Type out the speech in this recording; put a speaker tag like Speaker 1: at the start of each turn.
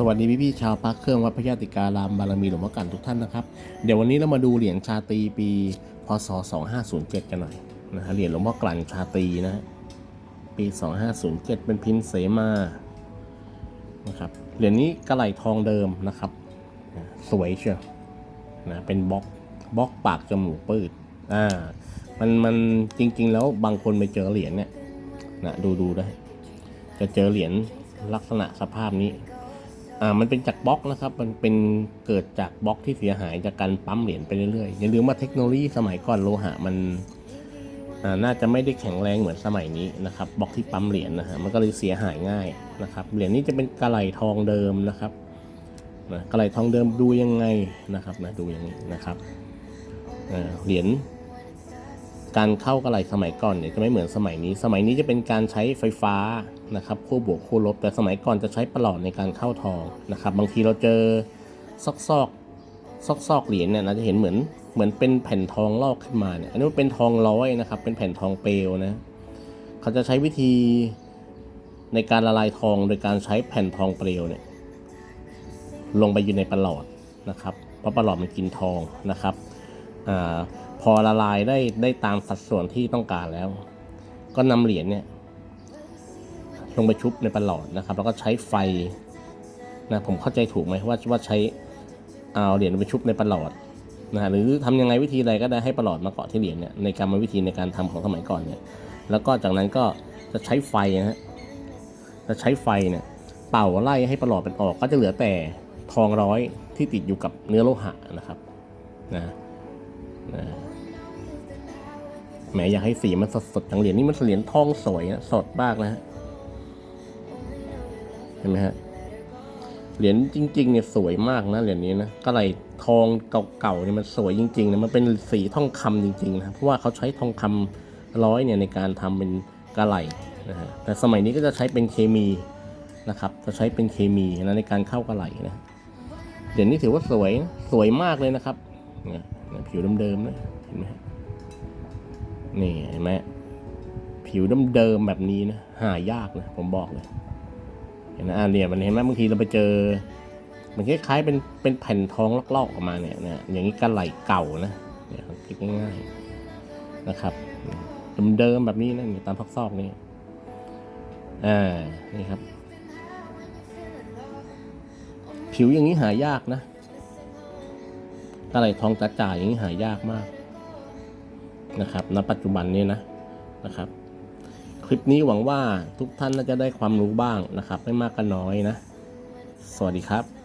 Speaker 1: สวัสดีพี่พี่ชาวปักเครื่องวัดพระยาติการามบารมีหลวงพ่อกันทุกท่านนะครับ เดี๋ยววันนี้เรามาดูเหรียญชาตรีปีพศ 2507 กันหน่อยนะฮะเหรียญหลวงพ่อกลั่นชาตรีนะฮะปี 2507 เป็นพิมพ์เสมานะครับเหรียญนี้กระไหลทองเดิมนะครับ สวยเชียวนะเป็นบล็อกบล็อกปากจมูกปืดอ่ามันมันจริง ๆ แล้วบางคนไปเจอเหรียญเนี่ยนะดูดูได้ จะเจอเหรียญลักษณะสภาพนี้ อ่ามันเป็นจากบล็อกนะครับ มันเป็นเกิดจากบล็อกที่เสียหายจากการปั๊มเหรียญไปเรื่อยๆอย่าลืมว่าเทคโนโลยีสมัยก่อนโลหะมันอ่าน่าจะไม่ได้แข็งแรงเหมือนสมัยนี้นะครับบล็อกที่ปั๊มเหรียญนะฮะมันก็เลยเสียหายง่ายนะครับเหรียญนี้จะเป็นกระไหลทองเดิมนะครับนะกระไหลทองเดิมดูยังไงนะครับนะดูอย่างนี้นะครับอ่าเหรียญการเข้ากระไหลสมัยก่อนเนี่ยจะไม่เหมือนสมัยนี้ สมัยนี้จะเป็นการใช้ไฟฟ้า นะครับคู่บวกคู่ลบ แต่สมัยก่อนจะใช้ประหลอดในการเข้าทองนะครับ บางทีเราเจอซอกซอกซอกซอกเหรียญเนี่ยเราจะเห็นเหมือนเหมือนเป็นแผ่นทองลอกขึ้นมาเนี่ยอันนี้มันเป็นทองร้อยนะครับ เป็นแผ่นทองเปลวนะเขาจะใช้วิธีในการละลายทองโดยการใช้แผ่นทองเปลวเนี่ยลงไปอยู่ในประหลอดนะครับเพราะประหลอดมันกินทองนะครับอพอละลายได้ได้ตามสัดส่วนที่ต้องการแล้ว ก็นำเหรียญเนี่ย ลงไปชุบในปลอดนะครับ แล้วก็ใช้ไฟนะผมเข้าใจถูกไหมว่าว่าใช้เอาเหรียญไปชุบในปลอดนะฮะหรือทำยังไงวิธีใดก็ได้ให้ปลอดมาเกาะที่เหรียญเนี่ยในการมาวิธีในการทำของสมัยก่อนเนี่ยแล้วก็จากนั้นก็จะใช้ไฟนะฮะจะใช้ไฟเนี่ยเป่าไล่ให้ปลอดเป็นออก ก็จะเหลือแต่ทองร้อยที่ติดอยู่กับเนื้อโลหะนะครับนะนะแหมอยากให้สีมันสดๆอย่างเหรียญนี่มันเหรียญทองสวยนะสดมากนะฮะ ห็นไหมฮะเหรียญจริงๆเนี่ยสวยมากนะเหรียญนี้นะก็ไหลทองเก่าๆเนี่ยมันสวยจริงๆนะมันเป็นสีทองคำจริงๆนะเพราะว่าเขาใช้ทองคำร้อยเนี่ยในการทำเป็นกระไหลนะฮะแต่สมัยนี้ก็จะใช้เป็นเคมีนะครับจะใช้เป็นเคมีนะในการเข้ากระไหลนะเหรียญนี้ถือว่าสวยนะสวยมากเลยนะครับเนี่ยผิวเดิมๆนะเห็นไหมนี่เห็นไหมผิวเดิมๆแบบนี้นะหายากนะผมบอกเลย เห็นไหมอ่าเนี่ยมันเห็นไหมบางทีเราไปเจอ มันคล้ายๆเป็นเป็นแผ่นทองลอกๆออกมาเนี่ยนะอย่างนี้กันไหลเก่านะเนี่ยคิดง่ายๆนะครับเดิมๆแบบนี้นะตามซอกๆนี่อ่านี่ครับ ผิวอย่างนี้หายากนะกระไหลทองจ๋าๆอย่างนี้หายากมากนะครับณปัจจุบันนี้นะนะครับ คลิปนี้หวังว่าทุกท่านน่าจะได้ความรู้บ้างนะครับ ไม่มากก็น้อยนะ สวัสดีครับ